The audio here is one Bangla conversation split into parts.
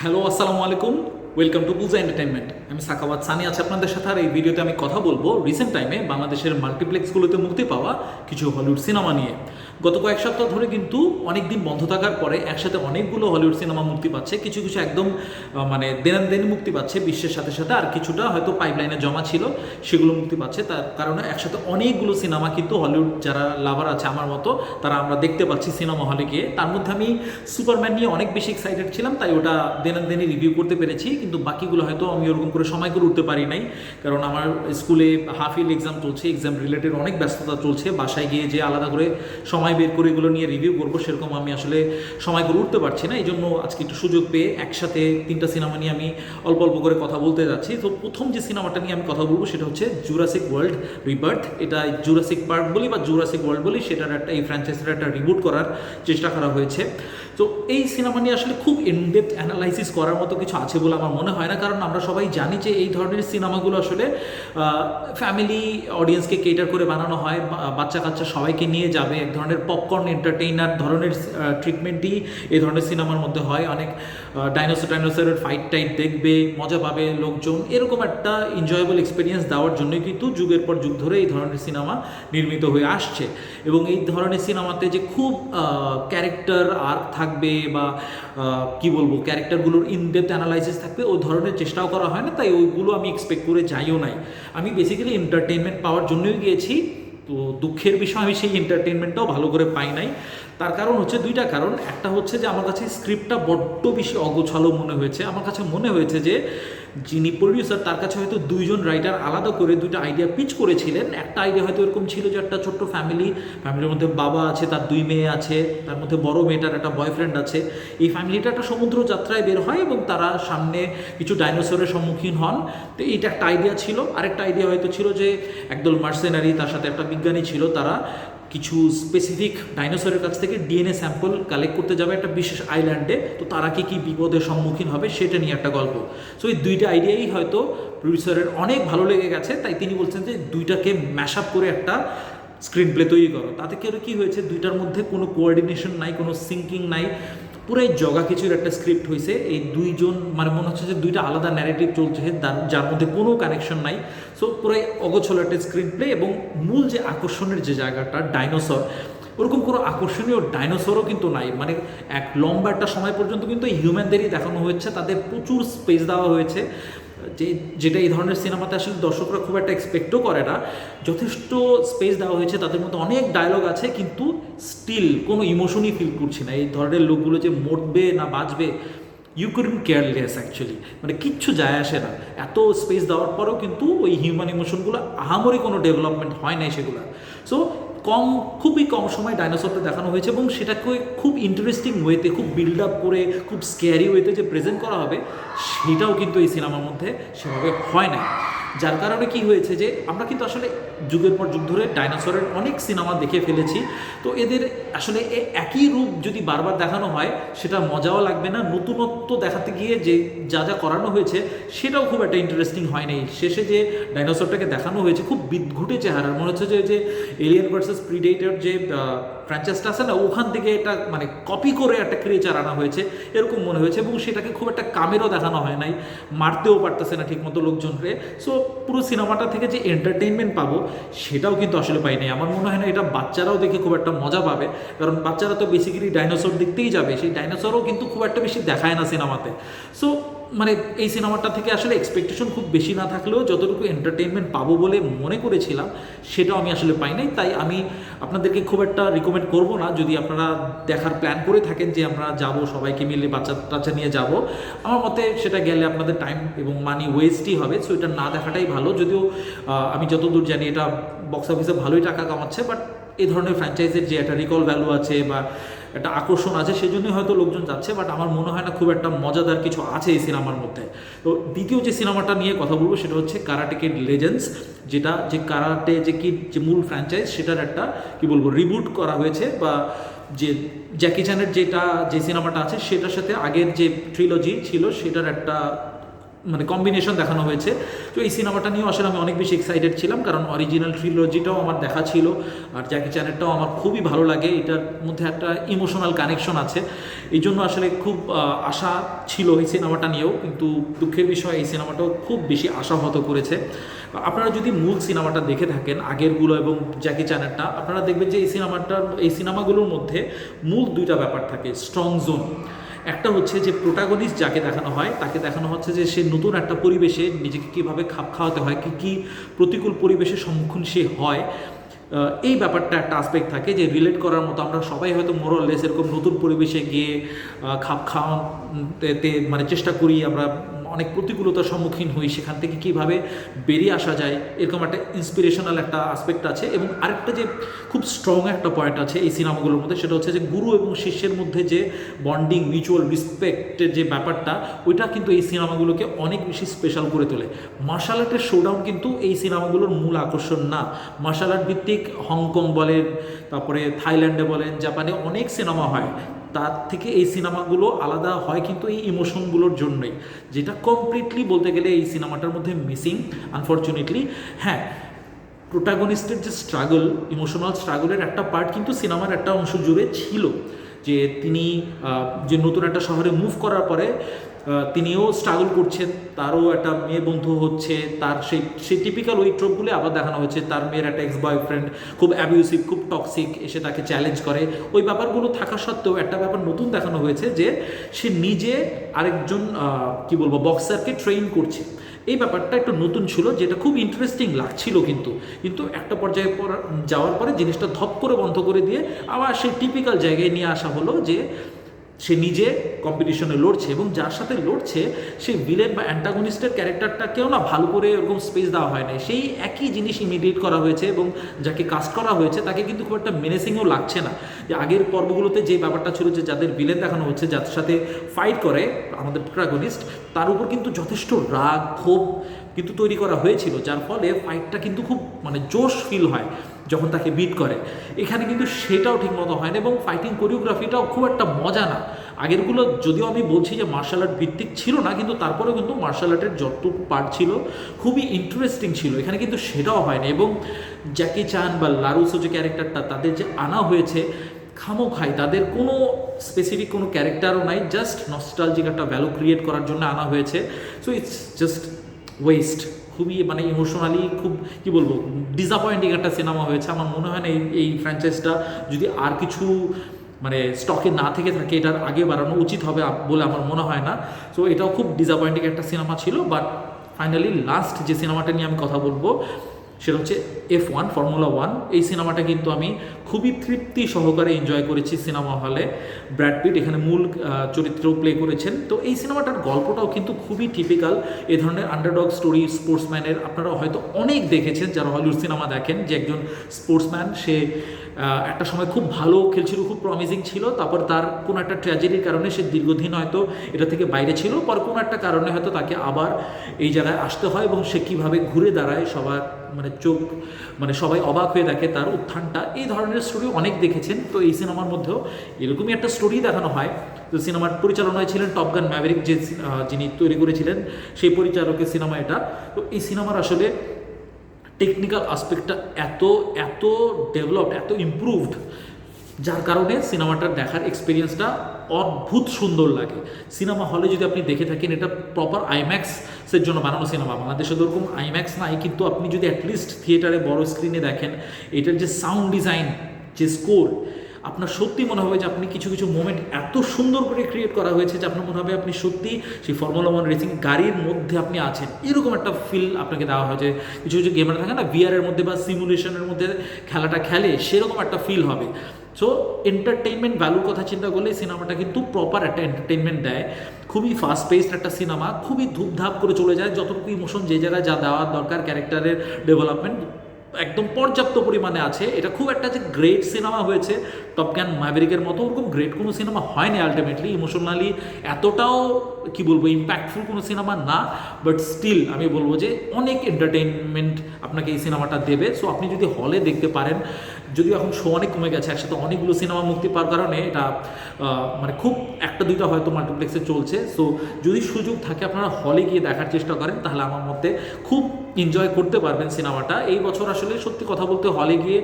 হ্যালো, আসসালামু আলাইকুম। ওয়েলকাম টু বুজা এন্টারটেনমেন্ট আমি সাকাবাদ সানি আছি আপনাদের সাথে আর এই ভিডিওতে আমি কথা বলব। রিসেন্ট টাইমে বাংলাদেশের মাল্টিপ্লেক্সগুলোতে মুক্তি পাওয়া কিছু হলিউড সিনেমা নিয়ে। গত কয়েক সপ্তাহ ধরে কিন্তু অনেক দিন বন্ধ থাকার পরে একসাথে অনেকগুলো হলিউড সিনেমা মুক্তি পাচ্ছে, কিছু কিছু একদম মানে দেন দেন মুক্তি পাচ্ছে, বিশ্বের সাথে সাথে, আর কিছুটা হয়তো পাইপলাইনে জমা ছিল, সেগুলো মুক্তি পাচ্ছে। তার কারণে একসাথে অনেকগুলো সিনেমা কিন্তু হলিউড, যারা লাভার আছে আমার মতো, তারা আমরা দেখতে পাচ্ছি সিনেমা হলে গিয়ে। তার মধ্যে আমি সুপারম্যান নিয়ে অনেক বেশি এক্সাইটেড ছিলাম, তাই ওটা দেন দেনে রিভিউ করতে পেরেছি, কিন্তু বাকিগুলো হয়তো আমি ওরকম করে সময় করে উঠতে পারি নাই, কারণ আমার স্কুলে হাফ ইয়ার এক্সাম চলছে এক্সাম রিলেটেড অনেক ব্যস্ততা চলছে, বাসায় গিয়ে যে আলাদা করে সময় বের করে এগুলো নিয়ে রিভিউ করব, সেরকম আমি আসলে সময় করে উঠতে পারছি না। এই জন্য আজকে একটু সুযোগ পেয়ে একসাথে তিনটা সিনেমা নিয়ে আমি অল্প অল্প করে কথা বলতে যাচ্ছি। তো প্রথম যে সিনেমাটা নিয়ে আমি কথা বলব, সেটা হচ্ছে জুরাসিক ওয়ার্ল্ড রিবার্থ এটা জুরাসিক পার্ক বলি বা জুরাসিক ওয়ার্ল্ড বলি, সেটার একটা এই ফ্র্যাঞ্চাইজির একটা রিবুট করার চেষ্টা করা হয়েছে। তো এই সিনেমা নিয়ে আসলে খুব ইনডেপথ অ্যানালাইসিস করার মতো কিছু আছে বলে আমার মনে হয় না, কারণ আমরা সবাই জানি যে এই ধরনের সিনেমাগুলো আসলে ফ্যামিলি অডিয়েন্সকে কেটার করে বানানো হয় বাচ্চা কাচ্চা সবাইকে নিয়ে যাবে, এক ধরনের পপকর্ন এন্টারটেইনার ধরনের ট্রিটমেন্টই এই ধরনের সিনেমার মধ্যে হয়, অনেক ডাইনোসর ডাইনোসরের ফাইট টাইট দেখবে, মজা পাবে লোকজন, এরকম একটা এনজয়েবল এক্সপিরিয়েন্স দেওয়ার জন্যই কিন্তু যুগের পর যুগ ধরে এই ধরনের সিনেমা নির্মিত হয়ে আসছে। এবং এই ধরনের সিনেমাতে যে খুব ক্যারেক্টার আর্ক থাকবে বা কি বলব, ক্যারেক্টারগুলোর ইনডেপথ অ্যানালাইসিস থাকবে ওই ধরনের চেষ্টাও করা হয় না, তাই ওইগুলো আমি এক্সপেক্ট করে যাইও নাই। আমি বেসিক্যালি এন্টারটেনমেন্ট পাওয়ার জন্যই গিয়েছি, তো দুঃখের বিষয়, আমি সেই এন্টারটেনমেন্টটাও ভালো করে পাই নাই। তার কারণ হচ্ছে দুইটা কারণ। একটা হচ্ছে যে আমার কাছে স্ক্রিপ্টটা বড্ড বেশি অগোছালো মনে হয়েছে। আমার কাছে মনে হয়েছে যে যিনি প্রডিউসার তার কাছে হয়তো দুইজন রাইটার আলাদা করে দুইটা আইডিয়া পিচ করেছিলেন। একটা আইডিয়া হয়তো এরকম ছিল যে একটা ছোট্ট ফ্যামিলি ফ্যামিলির মধ্যে বাবা আছে, তার দুই মেয়ে আছে, তার মধ্যে বড় মেয়েটার একটা বয়ফ্রেন্ড আছে। এই ফ্যামিলিটা একটা সমুদ্র যাত্রায় বের হয় এবং তারা সামনে কিছু ডাইনোসরের সম্মুখীন হন। তো এইটা একটা আইডিয়া ছিল। আরেকটা আইডিয়া হয়তো ছিল যে একদল মার্সেনারি তার সাথে একটা বিজ্ঞানী ছিল, তারা কিছু স্পেসিফিক ডাইনোসরের কাছ থেকে ডিএনএ স্যাম্পল কালেক্ট করতে যাবে একটা বিশেষ আইল্যান্ডে তো তারা কি কী বিপদের সম্মুখীন হবে সেটা নিয়ে একটা গল্প। সো এই দুইটা আইডিয়াই হয়তো প্রডিউসারের অনেক ভালো লেগে গেছে, তাই তিনি বলছেন যে দুইটাকে ম্যাশ আপ করে একটা স্ক্রিন প্লে তৈরি করো। তাতে কি হয়েছে? দুইটার মধ্যে কোনো কোঅর্ডিনেশন নাই, কোনো সিঙ্কিং নাই। পুরাই জগা কিছুর একটা স্ক্রিপ্ট হয়েছে এই দুইজন মানে মনে হচ্ছে যে দুইটা আলাদা ন্যারেটিভ চলছে, যার- মধ্যে কোনো কানেকশন নাই। সো পুরাই অগোছল একটা স্ক্রিন প্লে এবং মূল যে আকর্ষণের যে জায়গাটা ডাইনোসর ওরকম কোনো আকর্ষণীয় ডাইনোসরও কিন্তু নাই। মানে এক লম্বা একটা সময় পর্যন্ত কিন্তু হিউম্যানদেরই দেখানো হয়েছে। তাদের প্রচুর স্পেস দেওয়া হয়েছে। যে যেটা এই ধরনের সিনেমাতে আসলে দর্শকরা খুব একটা এক্সপেক্টও করে না। যথেষ্ট স্পেস দেওয়া হয়েছে, তাদের মধ্যে অনেক ডায়লগ আছে, কিন্তু স্টিল কোনো ইমোশনই ফিল করছি না। এই ধরনের লোকগুলো যে মরবে না বাঁচবে ইউ কুডেন্ট কেয়ারলেস অ্যাকচুয়ালি মানে কিচ্ছু যায় আসে না। এত স্পেস দেওয়ার পরেও কিন্তু ওই হিউম্যান ইমোশনগুলো আহামরি কোনো ডেভেলপমেন্ট হয় নাই সেগুলো। সো কম, খুবই কম সময় ডাইনোসরটা দেখানো হয়েছে এবং সেটাকে খুব ইন্টারেস্টিং ওয়েতে খুব বিল্ড আপ করে, খুব স্ক্যারি ওয়েতে যে প্রেজেন্ট করা হবে, সেটাও কিন্তু এই সিনেমার মধ্যে সেভাবে হয় না যার কারণে কি হয়েছে যে আমরা কিন্তু আসলে যুগের পর যুগ ধরে ডাইনোসরের অনেক সিনেমা দেখে ফেলেছি। তো এদের আসলে একই রূপ যদি বারবার দেখানো হয়, সেটা মজাও লাগবে না, নতুনত্ব দেখাতে গিয়ে যে যা যা করানো হয়েছে, সেটাও খুব একটা ইন্টারেস্টিং হয় নাই। শেষে যে ডাইনোসরটাকে দেখানো হয়েছে, খুব বিদঘুটে চেহারা মনে হচ্ছে যে যে এলিয়ান ভার্সেস প্রিডেটর যে ফ্র্যাঞ্চাইজটা আছে না, ওখান থেকে এটা মানে কপি করে একটা ক্রিয়েচার আনা হয়েছে, এরকম মনে হয়েছে এবং সেটাকে খুব একটা কামেরও দেখানো হয় নাই, মারতেও পারতেছে না ঠিকমতো লোকজনকে। সো পুরো সিনেমাটা থেকে যে এন্টারটেইনমেন্ট পাবো, সেটাও কিন্তু আসলে পাই নাই। আমার মনে হয় না এটা বাচ্চারাও দেখে খুব একটা মজা পাবে। কারণ বাচ্চারা তো বেসিক্যালি ডাইনোসর দেখতেই যাবে। সেই ডাইনোসরও কিন্তু খুব একটা বেশি দেখায় না সিনেমাতে। সো মানে এই সিনেমাটা থেকে আসলে এক্সপেকটেশন খুব বেশি না থাকলেও যতটুকু এন্টারটেনমেন্ট পাবো বলে মনে করেছিলাম, সেটাও আমি আসলে পাই নাই। তাই আমি আপনাদেরকে খুব একটা রিকমেন্ড করব না। যদি আপনারা দেখার প্ল্যান করে থাকেন যে আমরা যাব, সবাইকে মিলে বাচ্চা টাচ্চা নিয়ে যাব, আমার মতে সেটা গেলে আপনাদের টাইম এবং মানি ওয়েস্টই হবে। সো এটা না দেখাটাই ভালো। যদিও আমি যতদূর জানি এটা বক্স অফিসে ভালোই টাকা কামাচ্ছে বাট এই ধরনের ফ্র্যাঞ্চাইজের যে একটা রিকল ভ্যালু আছে বা একটা আকর্ষণ আছে, সেজন্যই হয়তো লোকজন যাচ্ছে বাট আমার মনে হয় না খুব একটা মজাদার কিছু আছে এই সিনেমার মধ্যে। তো দ্বিতীয় যে সিনেমাটা নিয়ে কথা বলব, সেটা হচ্ছে কারাটে কিড লেজেন্ডস যেটা যে কারাটে যে কি, যে মূল ফ্র্যাঞ্চাইজ সেটার একটা, কি বলব রিবুট করা হয়েছে, বা যে জ্যাকি চ্যানের যেটা, যে সিনেমাটা আছে, সেটার সাথে আগের যে ট্রিলজি ছিল, সেটার একটা মানে কম্বিনেশন দেখানো হয়েছে। তো এই সিনেমাটা নিয়েও আসলে আমি অনেক বেশি এক্সাইটেড ছিলাম, কারণ অরিজিনাল ট্রিলজিটাও আমার দেখা ছিল, আর জ্যাকি চ্যানেলটাও আমার খুবই ভালো লাগে। এটার মধ্যে একটা ইমোশনাল কানেকশন আছে। এই জন্য আসলে খুব আশা ছিল এই সিনেমাটা নিয়েও, কিন্তু দুঃখের বিষয়, এই সিনেমাটাও খুব বেশি আশাহত করেছে। আপনারা যদি মূল সিনেমাটা দেখে থাকেন, আগেরগুলো এবং জ্যাকি চ্যানেলটা আপনারা দেখবেন যে এই সিনেমাটার, এই সিনেমাগুলোর মধ্যে মূল দুইটা ব্যাপার থাকে স্ট্রং জোন একটা হচ্ছে যে প্রোটাগনিস্ট যাকে দেখানো হয়, তাকে দেখানো হচ্ছে যে সে নতুন একটা পরিবেশে নিজেকে কীভাবে খাপ খাওয়াতে হয়, কী কী প্রতিকূল পরিবেশের সম্মুখীন সে হয় এই ব্যাপারটা একটা আসপেক্ট থাকে যে রিলেট করার মতো আমরা সবাই হয়তো মোরলেস এরকম নতুন পরিবেশে গিয়ে খাপ খাওয়াতে মানে চেষ্টা করি আমরা অনেক প্রতিকূলতার সম্মুখীন হই, সেখান থেকে কীভাবে বেরিয়ে আসা যায়, এরকম একটা ইন্সপিরেশনাল একটা আসপেক্ট আছে। এবং আরেকটা যে খুব স্ট্রং একটা পয়েন্ট আছে এই সিনেমাগুলোর মধ্যে, সেটা হচ্ছে যে গুরু এবং শিষ্যের মধ্যে যে বন্ডিং মিউচুয়াল রেসপেক্টের যে ব্যাপারটা, ওইটা কিন্তু এই সিনেমাগুলোকে অনেক বেশি স্পেশাল করে তোলে। মার্শাল আর্টের শোডাউন কিন্তু এই সিনেমাগুলোর মূল আকর্ষণ না। মার্শাল আর্ট ভিত্তিক হংকং বলেন, তারপরে থাইল্যান্ডে বলেন জাপানে অনেক সিনেমা হয়। তার থেকে এই সিনেমাগুলো আলাদা হয় কিন্তু এই ইমোশনগুলোর জন্যই। যেটা কমপ্লিটলি বলতে গেলে এই সিনেমাটার মধ্যে মিসিং আনফর্চুনেটলি হ্যাঁ প্রোটাগনিস্টের যে স্ট্রাগল ইমোশনাল স্ট্রাগলের একটা পার্ট কিন্তু সিনেমার একটা অংশ জুড়ে ছিল। যে তিনি যে নতুন একটা শহরে মুভ করার পরে তিনিও স্ট্রাগল করছেন তারও একটা মেয়ে বন্ধু হচ্ছে, তার সেই সেই টিপিক্যাল ওই ট্রপগুলো আবার দেখানো হয়েছে। তার মেয়ের একটা এক্স বয়ফ্রেন্ড খুব অ্যাবিউসিভ খুব টক্সিক এসে তাকে চ্যালেঞ্জ করে। ওই ব্যাপারগুলো থাকা সত্ত্বেও একটা ব্যাপার নতুন দেখানো হয়েছে যে, সে নিজে আরেকজন কি বলব বক্সারকে ট্রেন করছে। এই ব্যাপারটা একটু নতুন ছিল, যেটা খুব ইন্টারেস্টিং লাগছিল কিন্তু। কিন্তু একটা পর্যায়ে পর, যাওয়ার পরে জিনিসটা ধপ করে বন্ধ করে দিয়ে আবার সেই টিপিক্যাল জায়গায় নিয়ে আসা হলো যে সে নিজে কম্পিটিশনে লড়ছে এবং যার সাথে লড়ছে, সে ভিলেন বা অ্যান্টাগনিস্টের ক্যারেক্টারটাকেও না ভালো করে ওরকম স্পেস দেওয়া হয় না সেই একই জিনিস ইমিডিয়েট করা হয়েছে এবং যাকে কাস্ট করা হয়েছে, তাকে কিন্তু খুব একটা মেনেসিংও লাগছে না। যে আগের পর্বগুলোতে যে ব্যাপারটা ছিল যে যাদের ভিলেন দেখানো হচ্ছে যার সাথে ফাইট করে আমাদের প্রোটাগনিস্ট তার উপর কিন্তু যথেষ্ট রাগ, ক্ষোভ কিন্তু তৈরি করা হয়েছিল, যার ফলে ফাইটটা কিন্তু খুব মানে জোশ ফিল হয়। যখন তাকে বিট করে। এখানে কিন্তু সেটাও ঠিকমতো হয় না এবং ফাইটিং কোরিওগ্রাফিটাও খুব একটা মজা না। আগেরগুলো যদিও আমি বলছি যে মার্শাল আর্ট ভিত্তিক ছিল না, কিন্তু তারপরেও কিন্তু মার্শাল আর্টের যতটুকু পার্ট ছিল, খুবই ইন্টারেস্টিং ছিল। এখানে কিন্তু সেটাও হয় না এবং জ্যাকি চান বা লারুসো যে ক্যারেক্টারটা তাদের যে আনা হয়েছে খামো খাই তাদের কোনো স্পেসিফিক কোনো ক্যারেক্টারও নাই জাস্ট নস্টালজিক একটা ভ্যালু ক্রিয়েট করার জন্য আনা হয়েছে। সো ইটস জাস্ট ওয়েস্ট খুবই মানে ইমোশনালি খুব, কি বলব ডিসঅ্যাপয়েন্টিং একটা সিনেমা হয়েছে। আমার মনে হয় না এই এই ফ্র্যাঞ্চাইজটা যদি আর কিছু মানে স্টকে না থেকে থাকে, এটার আগে বাড়ানো উচিত হবে বলে আমার মনে হয় না। সো এটাও খুব ডিসঅ্যাপয়েন্টিং একটা সিনেমা ছিল বাট ফাইনালি লাস্ট যে সিনেমাটা নিয়ে আমি কথা বলব সেটা হচ্ছে এফ ওয়ান ফর্মুলা ওয়ান এই সিনেমাটা কিন্তু আমি খুবই তৃপ্তি সহকারে এনজয় করেছি সিনেমা হলে ব্র্যাড পিট এখানে মূল আহ, চরিত্রেও প্লে করেছেন। তো এই সিনেমাটার গল্পটাও কিন্তু খুবই টিপিক্যাল এ ধরনের আন্ডারডগ স্টোরি স্পোর্টসম্যানের আপনারা হয়তো অনেক দেখেছেন যারা হলিউড সিনেমা দেখেন যে একজন স্পোর্টসম্যান সে একটা সময় খুব ভালো খেলছিল খুব প্রমিজিং ছিল তারপর তার কোনো একটা ট্র্যাজেডির কারণে সে দীর্ঘদিন হয়তো এটা থেকে বাইরে ছিল পর কোনো একটা কারণে হয়তো তাকে আবার এই জায়গায় আসতে হয় এবং সে কীভাবে ঘুরে দাঁড়ায় সবার মানে চোখ মানে সবাই অবাক হয়ে দেখে তার উত্থানটা। এই ধরনের স্টোরি অনেক দেখেছেন। তো এই সিনেমার মধ্যেও এরকমই একটা স্টোরি দেখানো হয়। তো সিনেমার পরিচালনায় ছিলেন টপ গান ম্যাভেরিক যে যিনি তৈরি করেছিলেন, সেই পরিচালকের সিনেমা এটা। তো এই সিনেমার আসলে টেকনিক্যাল আসপেক্টটা এত এত ডেভেলপড এত ইমপ্রুভড যার কারণে সিনেমাটার দেখার এক্সপিরিয়েন্সটা অদ্ভুত সুন্দর লাগে। সিনেমা হলে যদি আপনি দেখে থাকেন, এটা প্রপার আইম্যাক্সের জন্য বানানো সিনেমা। বাংলাদেশে তো ওরকম আইম্যাক্স নাই, কিন্তু আপনি যদি অ্যাটলিস্ট থিয়েটারে বড় স্ক্রিনে দেখেন, এটার যে সাউন্ড ডিজাইন যে স্কোর আপনার সত্যি মনে হবে যে আপনি কিছু কিছু মোমেন্ট এত সুন্দর করে ক্রিয়েট করা হয়েছে যে আপনার মনে হবে আপনি সত্যি সেই ফর্মুলা ওয়ান রেসিং গাড়ির মধ্যে আপনি আছেন। এরকম একটা ফিল আপনাকে দেওয়া হয় যে কিছু কিছু গেমার থাকে না বিয়ারের মধ্যে বা সিমুলেশনের মধ্যে খেলাটা খেলে সেরকম একটা ফিল হবে। সো এন্টারটেনমেন্ট ভ্যালুর কথা চিন্তা করলে সিনেমাটা কিন্তু প্রপার একটা এন্টারটেনমেন্ট দেয়। খুবই ফাস্ট পেসড একটা সিনেমা খুবই ধূপধাপ করে চলে যায়। যতটুকু ইমোশন যে জায়গায় যা দেওয়ার দরকার ক্যারেক্টারের ডেভেলপমেন্ট একদম পর্যাপ্ত পরিমাণে আছে। এটা খুব একটা যে গ্রেট সিনেমা হয়েছে টপ গ্যান ম্যাভেরিকের মতো ওরকম গ্রেট কোনো সিনেমা হয়নি আলটিমেটলি ইমোশনালি এতটাও, কি বলব ইম্প্যাক্টফুল কোনো সিনেমা না বাট স্টিল আমি বলব যে অনেক এন্টারটেনমেন্ট আপনাকে এই সিনেমাটা দেবে। সো আপনি যদি হলে দেখতে পারেন, যদিও এখন শো অনেক কমে গেছে, একসাথে অনেকগুলো সিনেমা মুক্তি পাওয়ার কারণে এটা মানে খুব একটা দুইটা হয়তো মাল্টিপ্লেক্সে চলছে। সো যদি সুযোগ থাকে আপনারা হলে গিয়ে দেখার চেষ্টা করেন, তাহলে আমার মতে খুব এনজয় করতে পারবেন সিনেমাটা এই বছর আসলে সত্যি কথা বলতে হলে গিয়ে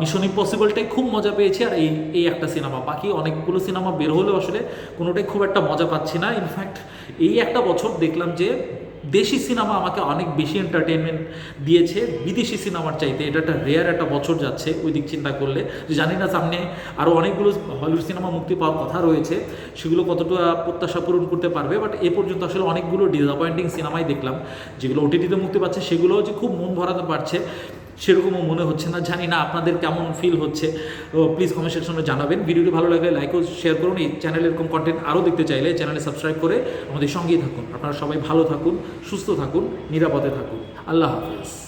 মিশন ইম্পসিবলটাই খুব মজা পেয়েছি আর এই এই একটা সিনেমা। বাকি অনেকগুলো সিনেমা বের হলেও আসলে কোনোটাই খুব একটা মজা পাচ্ছি না। ইনফ্যাক্ট এই একটা বছর দেখলাম যে দেশি সিনেমা আমাকে অনেক বেশি এন্টারটেনমেন্ট দিয়েছে। বিদেশি সিনেমার চাইতে এটা একটা রেয়ার একটা বছর যাচ্ছে, ওই দিক চিন্তা করলে। জানি না, সামনে আরও অনেকগুলো হলিউড সিনেমা মুক্তি পাওয়ার কথা রয়েছে, সেগুলো কতটা প্রত্যাশা পূরণ করতে পারবে। বাট এ পর্যন্ত আসলে অনেকগুলো ডিসঅ্যাপয়েন্টিং সিনেমাই দেখলাম, যেগুলো ওটিটিতে মুক্তি পাচ্ছে সেগুলোও যে খুব মন ভরাতে পারছে। সেরকমও মনে হচ্ছে না। জানি না আপনাদের কেমন ফিল হচ্ছে। প্লিজ কমেন্ট সেকশনে জানাবেন। ভিডিওটি ভালো লাগলে লাইকও শেয়ার করুন। এই চ্যানেল এরকম কন্টেন্ট আরও দেখতে চাইলে চ্যানেলে সাবস্ক্রাইব করে আমাদের সঙ্গেই থাকুন। আপনারা সবাই ভালো থাকুন, সুস্থ থাকুন, নিরাপদে থাকুন। আল্লাহ হাফিজ।